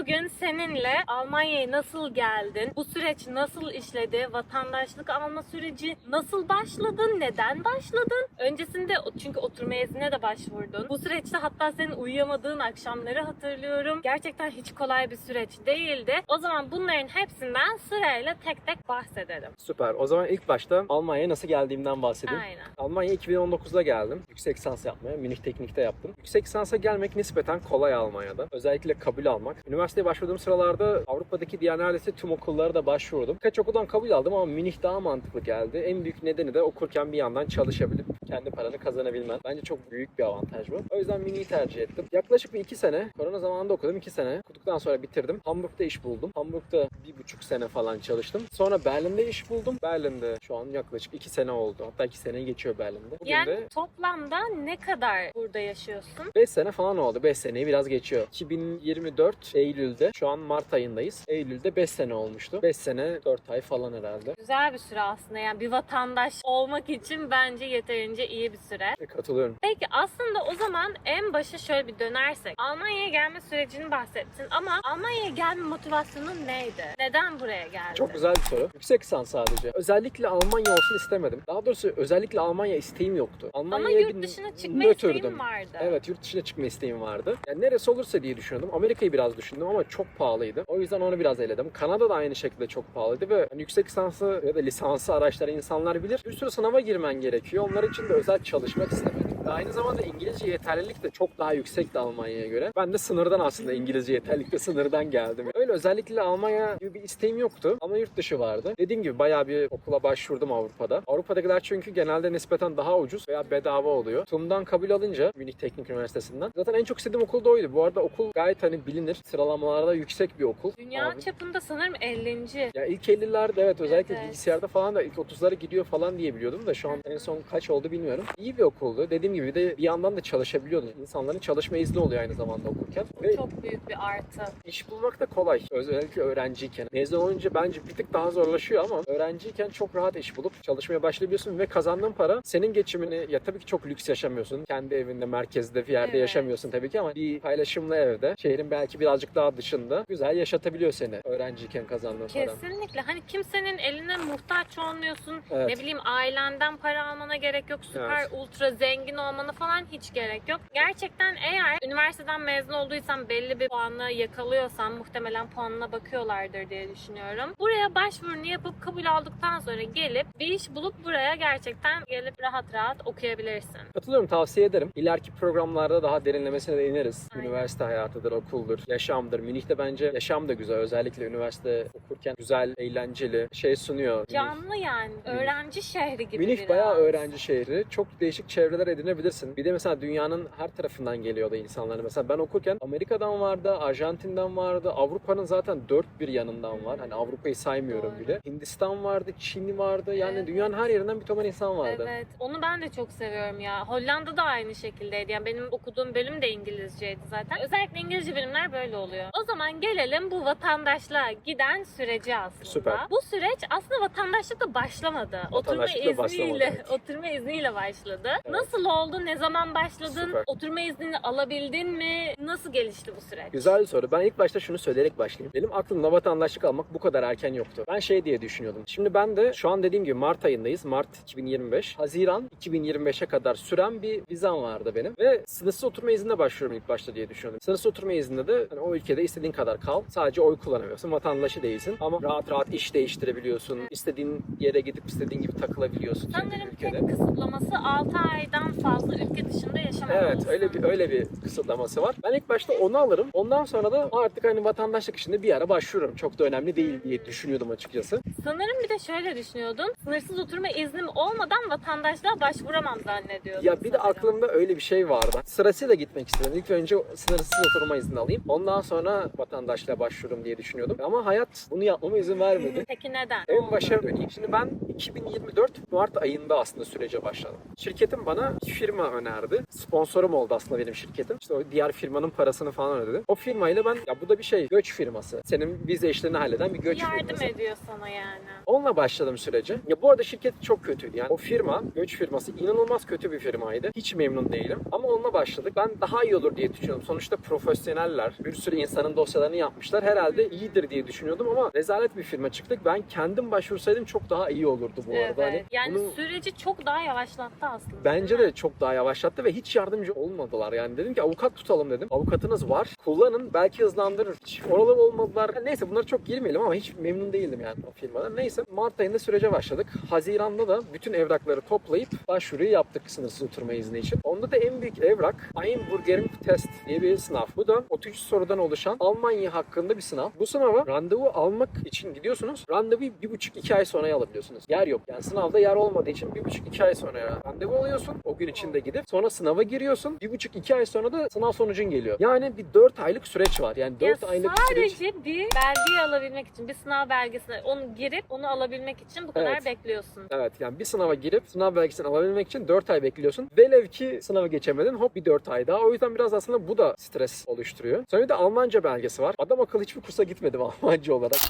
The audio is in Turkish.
Bugün seninle Almanya'ya nasıl geldin? Bu süreç nasıl işledi? Vatandaşlık alma süreci nasıl başladın? Neden başladın? Öncesinde çünkü oturma iznine de başvurdun. Bu süreçte hatta senin uyuyamadığın akşamları hatırlıyorum. Gerçekten hiç kolay bir süreç değildi. O zaman bunların hepsinden sırayla tek tek bahsedelim. Süper. O zaman ilk başta Almanya'ya nasıl geldiğimden bahsedeyim. Aynen. Almanya'ya 2019'da geldim. Yüksek lisans yapmaya. Münih Teknik'te yaptım. Yüksek lisansa gelmek nispeten kolay Almanya'da. Özellikle kabul almak. Üniversiteye başvurduğum sıralarda Avrupa'daki diğer neredeyse tüm okullara da başvurdum. Birkaç okuldan kabul aldım ama Münih daha mantıklı geldi. En büyük nedeni de okurken bir yandan çalışabilip kendi paranı kazanabilmen. Bence çok büyük bir avantaj bu. O yüzden Münih'i tercih ettim. Yaklaşık bir iki sene, korona zamanında okudum. iki sene. Okuduktan sonra bitirdim. Hamburg'da iş buldum. Hamburg'da bir buçuk sene falan çalıştım. Sonra Berlin'de iş buldum. Berlin'de şu an yaklaşık iki sene oldu. Hatta iki seneyi geçiyor Berlin'de. Bugün Yani de toplamda ne kadar burada yaşıyorsun? 5 sene falan oldu. 5 seneyi biraz geçiyor. 2024 Eylül'de şu an Mart ayındayız. Eylül'de 5 sene olmuştu. 5 sene 4 ay falan herhalde. Güzel bir süre aslında. Yani bir vatandaş olmak için bence yeterince iyi bir süre. E, Katılıyorum. Peki aslında o zaman en başa şöyle bir dönersek. Almanya'ya gelme sürecini bahsettin ama Almanya'ya gelme motivasyonun neydi? Neden buraya geldin? Çok güzel bir soru. Yüksek lisans sadece. Özellikle Almanya olsun istemedim. Daha doğrusu özellikle Almanya isteğim yoktu. Ama Almanya'ya yurt bir dışına çıkma nötrdüm. isteğin vardı. Evet yurt dışına çıkma isteğim vardı. Yani neresi olursa diye düşünüyordum. Amerika'yı biraz düşündüm ama çok pahalıydı. O yüzden onu biraz eledim. Kanada da aynı şekilde çok pahalıydı ve hani yüksek lisansı ya da lisansı araçlayan insanlar bilir. Bir sürü sınava girmen gerekiyor. Onlar için de özel çalışmak istemedim. Ve aynı zamanda İngilizce yeterlilik de çok daha yüksekti Almanya'ya göre. Ben de sınırdan aslında İngilizce yeterlilikte sınırdan geldim. Öyle özellikle Almanya gibi bir isteğim yoktu ama yurt dışı vardı. Dediğim gibi bayağı bir okula başvurdum Avrupa'da. Avrupa'dakiler çünkü genelde nispeten daha ucuz veya bedava oluyor. TUM'dan kabul alınca Münih Teknik Üniversitesi'nden. Zaten en çok istediğim okul da oydu. Bu arada okul gayet hani bilinir. Sıralamalarda yüksek bir okul. Dünya Abi- çapında sanırım 50. ya ilk 50'lerde evet özellikle Evet. bilgisayarda falan da ilk 30'lara gidiyor falan diye biliyordum da şu an en son kaç oldu bilmiyorum. İyi bir okuldu. Dediğim gibi de bir yandan da çalışabiliyordun. İnsanların çalışma izni oluyor aynı zamanda okurken. Ve Çok büyük bir artı. iş bulmak da kolay. Özellikle öğrenciyken. Mezun olunca bence bir tık daha zorlaşıyor ama öğrenciyken çok rahat iş bulup çalışmaya başlayabiliyorsun ve kazandığın para senin geçimini ya tabii ki çok lüks yaşamıyorsun. Kendi evinde, merkezde bir yerde Evet. yaşamıyorsun tabii ki ama bir paylaşımlı evde şehrin belki birazcık daha dışında güzel yaşatabiliyor seni öğrenciyken kazandığın para. Kesinlikle. Hani kimsenin eline muhtaç olmuyorsun. Evet. Ne bileyim ailenden para almana gerek yok. Süper Evet. ultra zengin olmana falan hiç gerek yok. Gerçekten eğer üniversiteden mezun olduysan belli bir puanı yakalıyorsan muhtemelen puanına bakıyorlardır diye düşünüyorum. Buraya başvurunu yapıp kabul aldıktan sonra gelip bir iş bulup buraya gerçekten gelip rahat rahat okuyabilirsin. Katılıyorum tavsiye ederim. İleriki programlarda daha derinlemesine de ineriz. Aynen. Üniversite hayatıdır, okuldur, yaşamdır. Münih'te bence yaşam da güzel. Özellikle üniversite okurken güzel, eğlenceli şey sunuyor. Münih. Canlı yani. Öğrenci şehri gibi Münih biraz. bayağı öğrenci şehri. Çok değişik çevreler edinebilirsin. Bir de mesela dünyanın her tarafından geliyordu insanlar. Mesela ben okurken Amerika'dan vardı, Arjantin'den vardı. Avrupa'nın zaten dört bir yanından var. Hani Avrupa'yı saymıyorum Doğru. bile. Hindistan vardı, Çin vardı. Yani Evet. dünyanın her yerinden bir ton insan vardı. Evet. Onu ben de çok seviyorum ya. Hollanda da aynı şekildeydi. Yani benim okuduğum bölüm de İngilizceydi zaten. Özellikle İngilizce bölümler böyle oluyor. O zaman gelelim bu vatandaşlığa giden sürece aslında. Süper. Bu süreç aslında vatandaşlıkla başlamadı. Oturma Vatandaşlıkla başlamadı, izniyle, evet. oturma izniyle başladı. Evet. Nasıl oldu? Ne zaman başladın? Süper. Oturma iznini alabildin mi? Nasıl gelişti bu süreç? Güzel bir soru. Ben ilk başta şunu söyleyerek başlayayım. Benim aklımda vatandaşlık almak bu kadar erken yoktu. Ben şey diye düşünüyordum. Şimdi ben de şu an dediğim gibi Mart ayındayız. Mart 2025. Haziran 2025'e kadar süren bir vizem vardı benim. Ve sınırsız oturma iznine başvuruyorum ilk başta diye düşünüyordum. Sınırsız oturma izninde de hani o ülkede istediğin kadar kal. Sadece oy kullanamıyorsun. Vatandaşı değilsin. Ama rahat rahat iş değiştirebiliyorsun. İstediğin yere gidip istediğin gibi takılabiliyorsun. Sanırım tek kısıtlaması 6 aydan fazla ülke dışında yaşamak Evet öyle bir öyle bir kısıtlaması var. Ben ilk başta onu alırım. Ondan sonra da artık hani vatandaşlık işinde bir ara başvururum. Çok da önemli değil diye düşünüyordum açıkçası. Sanırım bir de şöyle düşünüyordun. Sınırsız oturma iznim olmadan vatandaşlığa başvuramam zannediyordum. Ya bir de sanırım. aklımda öyle bir şey vardı. Sırasıyla gitmek istedim. İlk önce sınırsız oturma izni alayım. Ondan sonra vatandaşlığa başvururum diye düşünüyordum. Ama hayat bunu yapmama izin vermedi. Peki neden? En başa döneyim. Şimdi ben 2024 Mart ayında aslında sürece başladım. Şirketim bana firma önerdi. Sponsorum oldu aslında benim şirketim. İşte o diğer firmanın parasını falan ödedi. O firmayla ben ya bu da bir şey göç firması. Senin vize işlerini halleden bir göç Yardım firması. ediyor sana yani. Onunla başladım sürece. Ya bu arada şirket çok kötüydü. Yani o firma, göç firması inanılmaz kötü bir firmaydı. Hiç memnun değilim. Ama onunla başladık. Ben daha iyi olur diye düşünüyorum. Sonuçta profesyoneller. Bir sürü insanın dosyalarını yapmışlar. Herhalde iyidir diye düşünüyordum ama rezalet bir firma çıktık. Ben kendim başvursaydım çok daha iyi olurdu bu arada. Hani Evet. Yani bunu- süreci çok daha yavaşlattı aslında. Bence de çok daha yavaşlattı ve hiç yardımcı olmadılar. Yani dedim ki avukat tutalım dedim. Avukatınız var. Kullanın. Belki hızlandırır. Hiç oralı olmadılar. Yani neyse bunları çok girmeyelim ama hiç memnun değildim yani o firmadan. Neyse Mart ayında sürece başladık. Haziran'da da bütün evrakları toplayıp başvuruyu yaptık sınırsız oturma izni için. Onda da en büyük evrak Einbürgerung Test diye bir sınav. Bu da 33 sorudan oluşan Almanya hakkında bir sınav. Bu sınava randevu almak için gidiyorsunuz. Randevuyu bir buçuk iki ay sonra alabiliyorsunuz. Yer yok. Yani sınavda yer olmadığı için bir buçuk iki ay sonra randevu alıyorsun. O gün içinde gidip sonra sınava giriyorsun. Bir buçuk iki ay sonra da sınav sonucun geliyor. Yani bir dört aylık süreç var. Yani Ya dört aylık süreç. Sadece bir belgeyi alabilmek için, bir sınav belgesine onu girip onu alabilmek için bu kadar Evet. bekliyorsun. Evet yani bir sınava girip sınav belgesini alabilmek için 4 ay bekliyorsun. Velev ki sınavı geçemedin hop bir 4 ay daha. O yüzden biraz aslında bu da stres oluşturuyor. Sonra bir de Almanca belgesi var. Adam akıllı hiçbir kursa gitmedim Almanca olarak.